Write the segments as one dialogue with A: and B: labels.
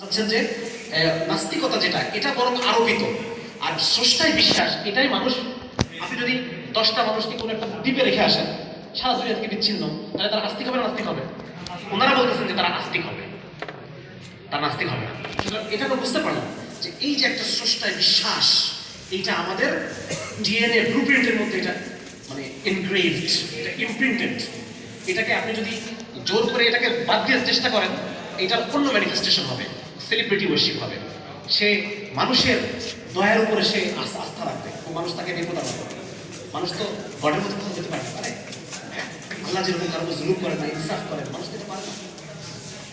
A: হচ্ছেন যে নাস্তিকতা যেটা, এটা বরং আরোপিত। আর স্রষ্টায় বিশ্বাস, এটাই মানুষ, আপনি যদি দশটা মানুষকে কোনো একটা দ্বীপে রেখে আসেন, সারা দুনিয়া থেকে বিচ্ছিন্ন, তাহলে তারা আস্তিক হবে নাস্তিক হবে? ওনারা বলতেছেন যে তারা আস্তিক হবে। তারা নাস্তিক হবে না। সুতরাং এটা আমরা বুঝতে পারলাম যে এই যে একটা স্রষ্টায় বিশ্বাস, এইটা আমাদের ডিএনএ ব্লুপ্রিন্টের মধ্যে এটা মানে এনগ্রেভড এটা ইমপ্রিন্টেড এটাকে আপনি যদি জোর করে এটাকে বাদ দিয়ে চেষ্টা করেন, এটার অন্য ম্যানিফেস্টেশন হবে। সেলিব্রিটি ওয়ার্শিপ হবে। সে মানুষের দয়ার উপরে সে আস্থা রাখবে ও মানুষ তাকে বিপদার করবে মানুষ তো গডের মধ্যে কোথাও যেতে পারে পারে। হ্যাঁ? আল্লাহ যেরকম কারও জুলুম করে না, ইনসাফ করে, মানুষ যেতে পারে না।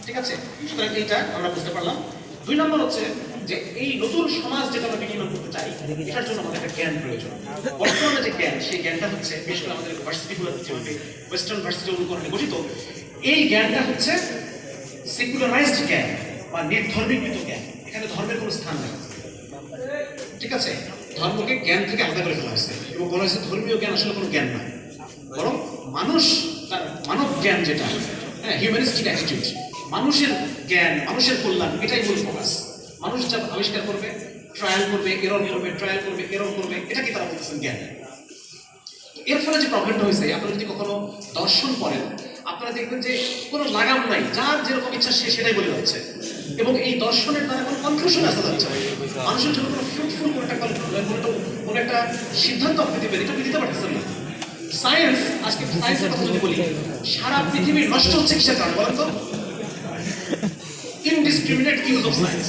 A: ঠিক আছে? সুতরাং এইটা আমরা বুঝতে পারলাম। দুই নম্বর হচ্ছে যে এই নতুন সমাজ যেটা আমরা বিনিয়োগ করতে চাই, এটার জন্য আমাদের একটা জ্ঞান প্রয়োজন। বর্তমানে যে জ্ঞান, সেই জ্ঞানটা হচ্ছে, বিশেষ করে আমাদের ভার্সিটিগুলো যেভাবে ওয়েস্টার্ন ভার্সিটি অনুকরণে গঠিত, এই জ্ঞানটা হচ্ছে সেকুলারাইজড জ্ঞান। বা নির্ধর্মীকৃত জ্ঞান। এখানে ধর্মের কোনো স্থান নেই। ঠিক আছে? ধর্মকে জ্ঞান থেকে আলাদা করে ফেলা হয়েছে। এবং বলা হয়েছে ধর্মীয় জ্ঞান আসলে কোনো জ্ঞান না। বরং মানুষ তার মানব জ্ঞান যেটা হ্যাঁ হিউম্যানিস্টিক অ্যাটিটিউড মানুষের জ্ঞান, মানুষের কল্যাণ, এটাই মূল ফোকাস মানুষ যা আবিষ্কার করবে ট্রায়াল করবে এরর করবে ট্রায়াল করবে এরর করবে এটাকে তারা বলতেছেন জ্ঞান? এর ফলে যে প্রবলেমটা হয়েছে, আপনারা যদি কখনো দর্শন করেন, আপনারা দেখবেন যে কোনো লাগাম নাই। যার যেরকম ইচ্ছা সে সেটাই বলে যাচ্ছে। এবং এই দর্শনের দ্বারা কোনো কনক্লুশন আসা যাচ্ছে। মানুষের জন্য কোনো ফ্রুটফুল কোনো একটা কোনো একটা সিদ্ধান্ত আপনি দিবেন, এটা দিতে পারতেছেন না। সায়েন্স আজকে সায়েন্সের কথা যদি বলি, সারা পৃথিবী নষ্ট হচ্ছে কিসের কারণে বলেন তো? ইনডিসক্রিমিনেট ইউজ অফ সায়েন্স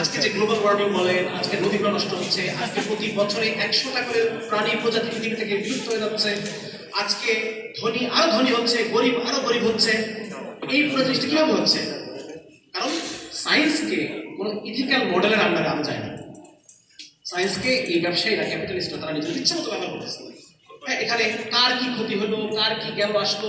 A: আজকে যে গ্লোবাল ওয়ার্মিং বলেন, আজকে নষ্ট হচ্ছে, আজকে প্রতি বছরে একশোটা করে প্রাণী প্রজাতি পৃথিবী থেকে বিলুপ্ত হয়ে যাচ্ছে, আজকে ধনী আরও ধনী হচ্ছে, গরিব আরও গরিব হচ্ছে, এই পুরো জিনিসটা কীভাবে হচ্ছে? সায়েন্সকে কোনো ইথিক্যাল মডেলের আন্ডারে আনা যায় না। সায়েন্সকে এই ব্যবসায়ীরা ক্যাপিটালিস্টরা তারা নিজেদের ইচ্ছা মতো ব্যবহার করতেছে। হ্যাঁ, এখানে কার কি ক্ষতি হলো কার কি গেল আসলো